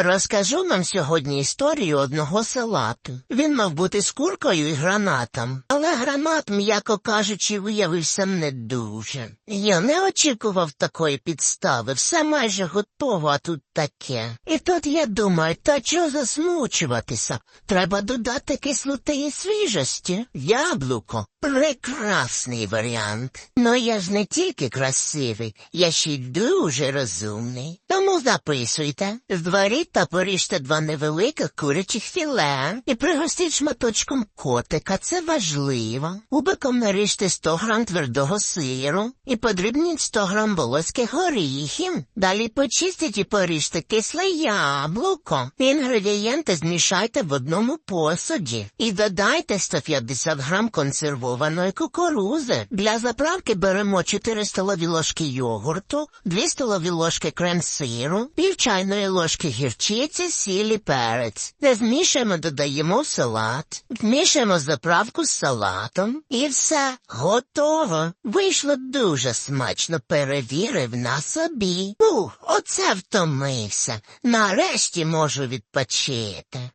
Розкажу нам сьогодні історію одного салату. Він мав бути з куркою і гранатом, але гранат, м'яко кажучи, виявився не дуже. Я не очікував такої підстави, все майже готово, а тут таке. І тут я думаю, та чого засмучуватися? Треба додати кислоти і свіжості. Яблуко прекрасний варіант. Ну я ж не тільки красивий, я ще й дуже розумний. Тому записуйте. Зваріть та поріжте два невеликих курячих філе і пригостіть шматочком котика, це важливо. Кубиком наріжте 100 грам твердого сиру і подрібніть 100 грам волоських горіхів. Далі почистіть і поріжте кисле яблуко. Інгредієнти змішайте в одному посуді і додайте 150 грам консервованої кукурузи. Для заправки беремо 4 столові ложки йогурту, 2 столові ложки крем-сиру, пів чайної ложки гірчиці, сілі, перець. Не змішуємо, додаємо салат. Вмішуємо заправку з салатом і все, готово. Вийшло дуже смачно, перевірив на собі. Ух, оце втомився. Нарешті можу відпочити.